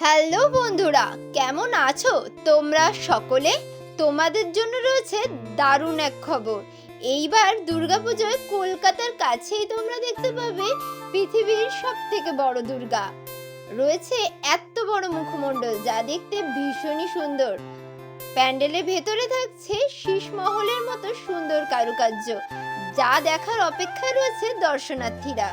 Hello বন্ধুরা, কেমন আছো? তোমরা সকলে? তোমাদের জন্য রয়েছে দারুণ এক খবর। এইবার দুর্গাপুজোয় কলকাতার কাছেই তোমরা দেখতে পাবে পৃথিবীর সব থেকে বড় দুর্গা। রয়েছে এত বড় মুখমণ্ডল যা দেখতে ভীষণই সুন্দর। প্যান্ডেলের ভেতরে থাকছে শীষমহলের মতো সুন্দর কারুকার্য, যা দেখার অপেক্ষায় রয়েছে দর্শনার্থীরা।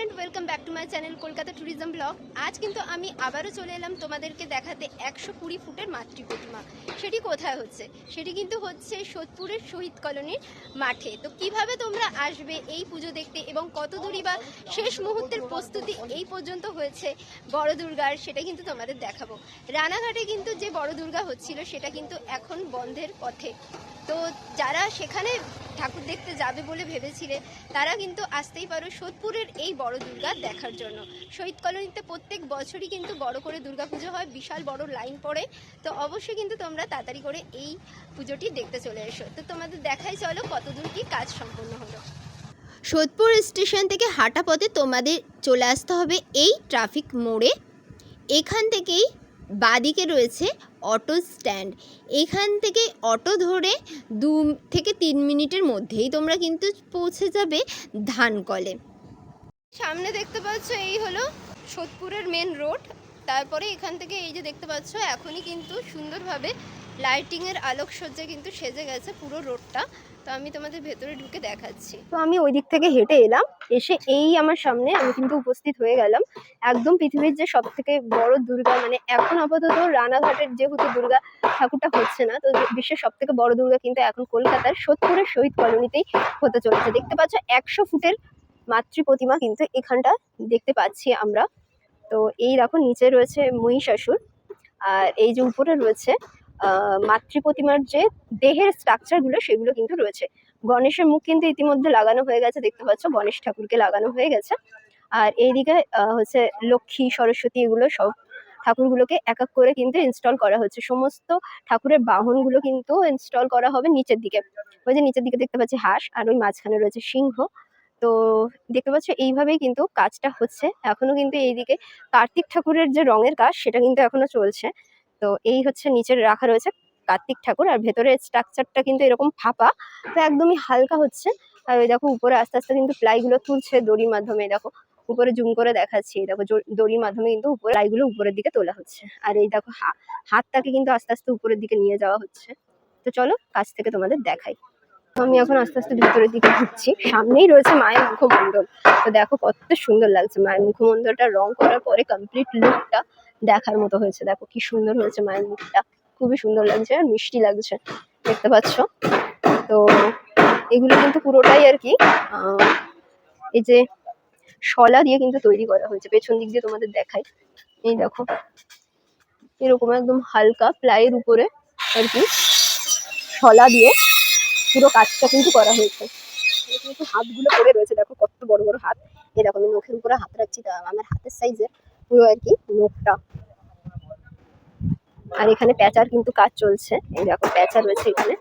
Friend welcome back to my channel Kolkata tourism blog আজ কিন্তু আমি আবারও চলে এলাম তোমাদেরকে দেখাতে একশো কুড়ি ফুটের মাতৃ প্রতিমা। সেটি কোথায় হচ্ছে? সেটি কিন্তু হচ্ছে সোদপুরের শহীদ কলোনির মাঠে। তো কীভাবে তোমরা আসবে এই পুজো দেখতে এবং কত দূরই বা শেষ মুহূর্তের প্রস্তুতি এই পর্যন্ত হয়েছে বড় দুর্গার, সেটা কিন্তু তোমাদের দেখাবো। রানাঘাটে কিন্তু যে বড় দুর্গা হচ্ছিল, সেটা কিন্তু এখন বন্ধের পথে। তো যারা সেখানে ঠাকুর দেখতে যাবে বলে ভেবেছিলে, তারা কিন্তু আসতেই পারো সোদপুরের এই বড় দুর্গা দেখার জন্য। শহীদ কলোনিতে প্রত্যেক বছরই কিন্তু বড় করে দুর্গা পুজো হয়, বিশাল বড় লাইন পড়ে। তো অবশ্যই কিন্তু তোমরা তাড়াতাড়ি করে এই পুজোটি দেখতে চলে এসো। তো তোমাদের দেখাই চলো কতদূর কি কাজ সম্পূর্ণ হলো। সোদপুর স্টেশন থেকে হাঁটা পথে তোমাদের চলে আসতে হবে এই ট্রাফিক মোড়ে। এখান থেকেই বাদিকে রয়েছে অটো স্ট্যান্ড। এখান থেকে অটো ধরে দু থেকে তিন মিনিটের মধ্যেই তোমরা কিন্তু পৌঁছে যাবে ধানকলে। সামনে দেখতে পাচ্ছ এই হলো সোদপুরের মেন রোড তারপরে এখান থেকে এই যে দেখতে পাচ্ছ, এখনই কিন্তু সুন্দরভাবে লাইটিংয়ের আলোকসজ্জা কিন্তু সেজে গেছে পুরো রোডটা তো আমি তোমাদের ভেতরে ঢুকে দেখাচ্ছি। তো আমি ওই দিক থেকে হেঁটে এলাম, এসে এই আমার সামনে আমি কিন্তু উপস্থিত হয়ে গেলাম। একদম পৃথিবীর যে সব থেকে বড় দুর্গা মানে এখন আপাতত রানাঘাটের যেহেতু দুর্গা ঠাকুরটা হচ্ছে না, তো বিশ্বের সব থেকে বড় দুর্গা কিন্তু এখন কলকাতার সোদপুরের শহীদ কলোনিতেই হতে চলেছে। দেখতে পাচ্ছ, একশো ফুটের মাতৃ প্রতিমা কিন্তু এখানটা দেখতে পাচ্ছি আমরা। তো এই দেখো, নিচে রয়েছে মহিষাসুর। আর এই যে উপরে রয়েছে মাতৃ প্রতিমার যে দেহের স্ট্রাকচারগুলো সেগুলো কিন্তু রয়েছে। গণেশের মুখ কিন্তু ইতিমধ্যে লাগানো হয়ে গেছে, দেখতে পাচ্ছ, গণেশ ঠাকুরকে লাগানো হয়ে গেছে। আর এইদিকে হচ্ছে লক্ষ্মী, সরস্বতী, এগুলো সব ঠাকুরগুলোকে এক এক করে কিন্তু ইনস্টল করা হচ্ছে। সমস্ত ঠাকুরের বাহনগুলো কিন্তু ইনস্টল করা হবে নিচের দিকে। ওই যে নিচের দিকে দেখতে পাচ্ছি হাঁস, আর ওই মাঝখানে রয়েছে সিংহ। তো দেখতে পাচ্ছ এইভাবেই কিন্তু কাজটা হচ্ছে। এখনও কিন্তু এইদিকে কার্তিক ঠাকুরের যে রঙের কাজ, সেটা কিন্তু এখনও চলছে। তো এই হচ্ছে নিচে রাখা রয়েছে কার্তিক ঠাকুর, আর ভেতরে স্ট্রাকচারটা কিন্তু এরকম ফাঁপা, তো একদমই হালকা হচ্ছে। আর ওই দেখো উপরে আস্তে আস্তে কিন্তু প্লাইগুলো তুলছে দড়ির মাধ্যমে, দেখো। উপরে জুম করে দেখাচ্ছি দেখো দড়ির মাধ্যমে কিন্তু উপরে প্লাইগুলো উপরের দিকে তোলা হচ্ছে। আর এই দেখো হাতটাকে কিন্তু আস্তে আস্তে উপরের দিকে নিয়ে যাওয়া হচ্ছে। তো চলো কাছ থেকে তোমাদের দেখাই। আমি এখন আস্তে আস্তে ভিতরের দিকে ঢুকছি সামনেই রয়েছে মায়ের মুখমণ্ডল। তো দেখো কত সুন্দর লাগছে মায়ের মুখমণ্ডলটা রং করার পরে কমপ্লিট লুকটা দেখার মতো হয়েছে। দেখো কি সুন্দর হয়েছে মায়ের মুখটা। খুবই সুন্দর লাগছে আর মিষ্টি লাগছে। দেখতে পাচ্ছ? তো এগুলো কিন্তু পুরোটাই আর কি এই যে শলা দিয়ে কিন্তু তৈরি করা হয়েছে। পেছন দিক দিয়ে তোমাদের দেখাই। এই দেখো, এরকম একদম হালকা প্লাইয়ের উপরে আর কি শলা দিয়ে পুরো কাজটা কিন্তু করা হয়েছে। কিন্তু হাতগুলো পড়ে রয়েছে, দেখো কত বড় বড় হাত। এই দেখো, আমি নখের উপরে হাত রাখছি, তা আমার হাতের সাইজের পুরো আর কি নখটা। আর এখানে প্যাচার কিন্তু কাজ চলছে। এই দেখো প্যাঁচা রয়েছে এখানে।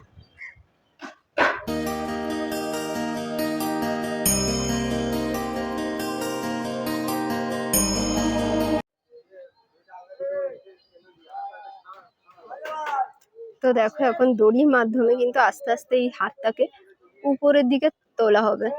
দেখো এখন দড়ির মাধ্যমে কিন্তু আস্তে আস্তে এই হাতটাকে উপরের দিকে তোলা হবে।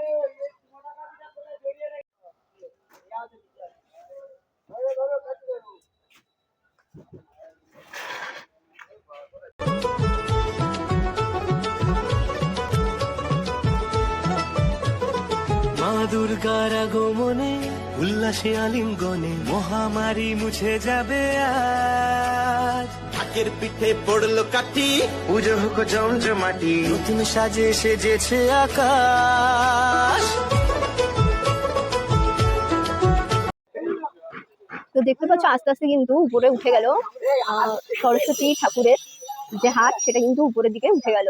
দুর্গার আগমনে, উল্লাসে আলিঙ্গনে মহামারী মুছে যাবে আজ। ঢাকের পিঠে পড়ল কাঠি। পুজো হোক জমজমাটি নতুন সাজে সেজেছে আকাশ। তো দেখতে পাচ্ছ আস্তে আস্তে কিন্তু উপরে উঠে গেল আহ, সরস্বতী ঠাকুরের যে হাত সেটা কিন্তু উপরের দিকে উঠে গেল।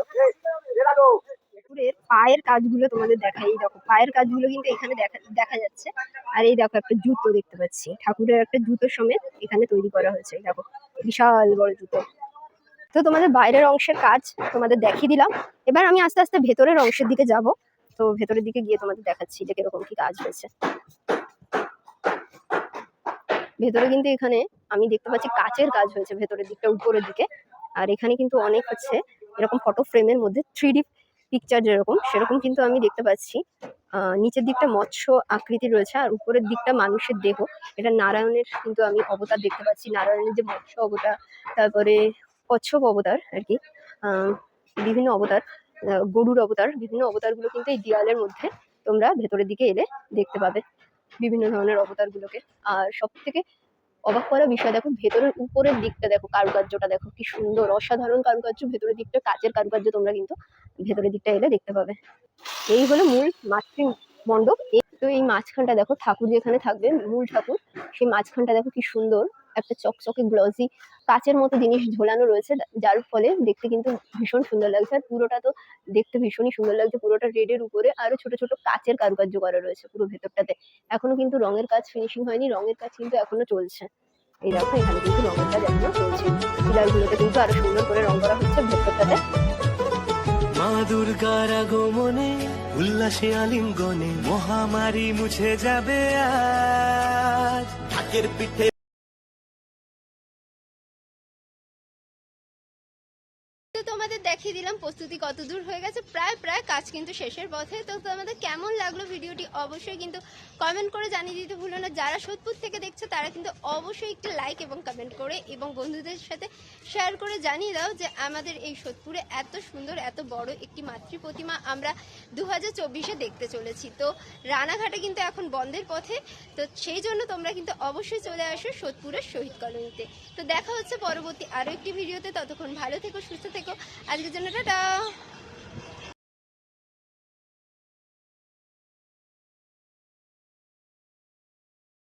ঠাকুরের পায়ের কাজগুলো তোমাদের দেখাই। এই দেখো, পায়ের কাজগুলো কিন্তু এখানে দেখা দেখা যাচ্ছে। আর এই দেখো একটা জুতো দেখতে পাচ্ছি। ঠাকুরের একটা জুতো সমেত এখানে তৈরি করা হয়েছে। দেখো, বিশাল বড় জুতো। তো তোমাদের বাইরের অংশের কাজ তোমাদের দেখিয়ে দিলাম। এবার আমি আস্তে আস্তে ভেতরের অংশের দিকে যাব। তো ভেতরের দিকে গিয়ে তোমাদের দেখাচ্ছি যে কীরকম কি কাজ হয়েছে। ভেতরে কিন্তু এখানে আমি দেখতে পাচ্ছি কাচের কাজ হয়েছে ভেতরের দিকটা, উপরের দিকে। আর এখানে কিন্তু অনেক হচ্ছে। এরকম ফটো ফ্রেমের মধ্যে থ্রি ডি পিকচার যেরকম, সেরকম কিন্তু আমি দেখতে পাচ্ছি। নিচের দিকটা মৎস্য আকৃতি রয়েছে আর উপরের দিকটা মানুষের দেহ। এটা নারায়ণের কিন্তু আমি অবতার দেখতে পাচ্ছি। নারায়ণের যে মৎস্য অবতার, তারপরে কচ্ছপ অবতার আর কি বিভিন্ন অবতার গরুর অবতার, বিভিন্ন অবতারগুলো কিন্তু এই দেয়ালের মধ্যে তোমরা ভেতরের দিকে এলে দেখতে পাবে। বিভিন্ন ধরনের অবতারগুলোকে। আর সব থেকে অবাক করা বিষয়। দেখো, ভেতরের উপরের দিকটা দেখো, কারুকার্যটা দেখো, কি সুন্দর, অসাধারণ কারুকার্য। ভেতরের দিকটা কাচের কারুকার্য তোমরা কিন্তু ভেতরের দিকটা এলে দেখতে পাবে। এই হলো মূল মাতৃ মণ্ডপ। তো এই মাঝখানটা দেখো ঠাকুর যেখানে থাকবে মূল ঠাকুর। সেই মাঝখানটা দেখো কি সুন্দর। একটা চকচকে গ্লসি কাচের মতো জিনিস ঝোলানো রয়েছে। যার ফলে দেখতে কিন্তু ভীষণ সুন্দর লাগছে। আর পুরোটা তো দেখতে ভীষণই সুন্দর লাগছে। পুরোটা রেডের উপরে আরও ছোট ছোট কাচের কারুকার্য করা রয়েছে পুরো ভেতরটাতে। এখনও কিন্তু রঙের কাজ ফিনিশিং হয়নি। রঙের কাজ কিন্তু এখনও চলছে। এই দেখো, এখানে কিন্তু রঙের কাজ এখনও চলছে। পিলারগুলোতে কিন্তু আরও সুন্দর করে রং করা হচ্ছে ভেতরটাতে। মা দুর্গার আগমনে, উল্লাসে আলিঙ্গনে মহামারী মুছে যাবে আজ। ঢাকের পিঠে তোমাদের দেখিয়ে দিলাম, প্রস্তুতি কত দূর হয়ে গেছে, প্রায় প্রায় কাজ কিন্তু শেষের পথে। তো তোমাদের কেমন লাগল ভিডিওটি অবশ্যই কিন্তু কমেন্ট করে জানিয়ে দিতে ভুলো না। যারা সোদপুর থেকে দেখছ, তারা কিন্তু অবশ্যই একটি লাইক এবং কমেন্ট করে এবং বন্ধুদের সাথে শেয়ার করে জানিয়ে দাও যে আমাদের এই সোদপুরে এত সুন্দর, এত বড় একটি মাতৃ প্রতিমা আমরা দু হাজার দেখতে চলেছি। তো রানাঘাটে কিন্তু এখন বন্ধের পথে। তো সেই জন্য তোমরা কিন্তু অবশ্যই চলে আসো সোদপুরের শহীদ কলোনিতে। তো দেখা হচ্ছে পরবর্তী আরও একটি ভিডিওতে। ততক্ষণ ভালো থেকো, সুস্থ থেকো। আজকের জন্য টাটা